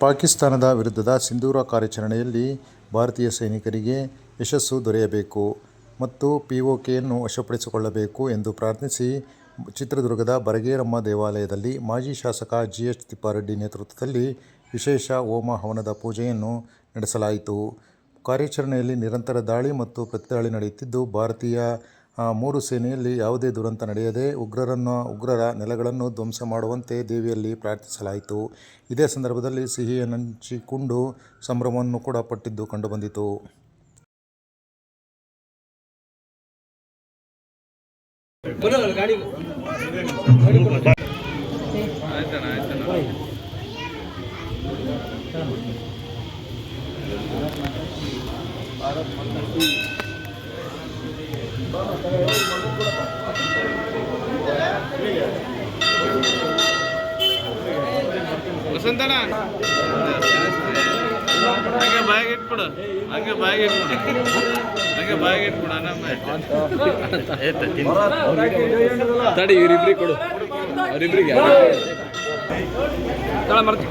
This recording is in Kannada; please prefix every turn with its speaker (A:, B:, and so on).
A: ಪಾಕಿಸ್ತಾನದ ವಿರುದ್ಧದ ಸಿಂಧೂರ ಕಾರ್ಯಾಚರಣೆಯಲ್ಲಿ ಭಾರತೀಯ ಸೈನಿಕರಿಗೆ ಯಶಸ್ಸು ದೊರೆಯಬೇಕು ಮತ್ತು ಪಿಒಕೆಯನ್ನು ವಶಪಡಿಸಿಕೊಳ್ಳಬೇಕು ಎಂದು ಪ್ರಾರ್ಥಿಸಿ ಚಿತ್ರದುರ್ಗದ ಬರಗೇರಮ್ಮ ದೇವಾಲಯದಲ್ಲಿ ಮಾಜಿ ಶಾಸಕ ಜಿ. ಎಚ್. ತಿಪ್ಪಾರೆಡ್ಡಿ ನೇತೃತ್ವದಲ್ಲಿ ವಿಶೇಷ ಹೋಮ ಹವನದ ಪೂಜೆಯನ್ನು ನಡೆಸಲಾಯಿತು. ಕಾರ್ಯಾಚರಣೆಯಲ್ಲಿ ನಿರಂತರ ದಾಳಿ ಮತ್ತು ಪ್ರತಿದಾಳಿ ನಡೆಯುತ್ತಿದ್ದು, ಭಾರತೀಯ ಮೂರು ಸೇನೆಯಲ್ಲಿ ಯಾವುದೇ ದುರಂತ ನಡೆಯದೆ ಉಗ್ರರನ್ನು, ಉಗ್ರರ ನೆಲೆಗಳನ್ನು ಧ್ವಂಸ ಮಾಡುವಂತೆ ದೇವಿಯಲ್ಲಿ ಪ್ರಾರ್ಥಿಸಲಾಯಿತು. ಇದೇ ಸಂದರ್ಭದಲ್ಲಿ ಸಿಹಿಯನ್ನು ಹಂಚಿಕೊಂಡು ಸಂಭ್ರಮವನ್ನು ಕೂಡ ಪಟ್ಟಿದ್ದು ಕಂಡುಬಂದಿತು.
B: ವಸಂತಣ್ಣ ಹಂಗೆ ಬಾಯಿಗೆ ಇಟ್ಬಿಡು ಹಂಗೆ ಬಾಯಿಗೆ ಇಟ್ಬಿಡು ಹಂಗೆ ಬಾಯಿಗೆ ಇಟ್ಬಿಡು ಅನ್ನ
C: ತಡಿ ಇವ್ರಿಬ್ರಿಗೆ ಕೊಡು ಅವರಿಬ್ರಿಗೆ
B: ತಳ ಮರ್ತಿ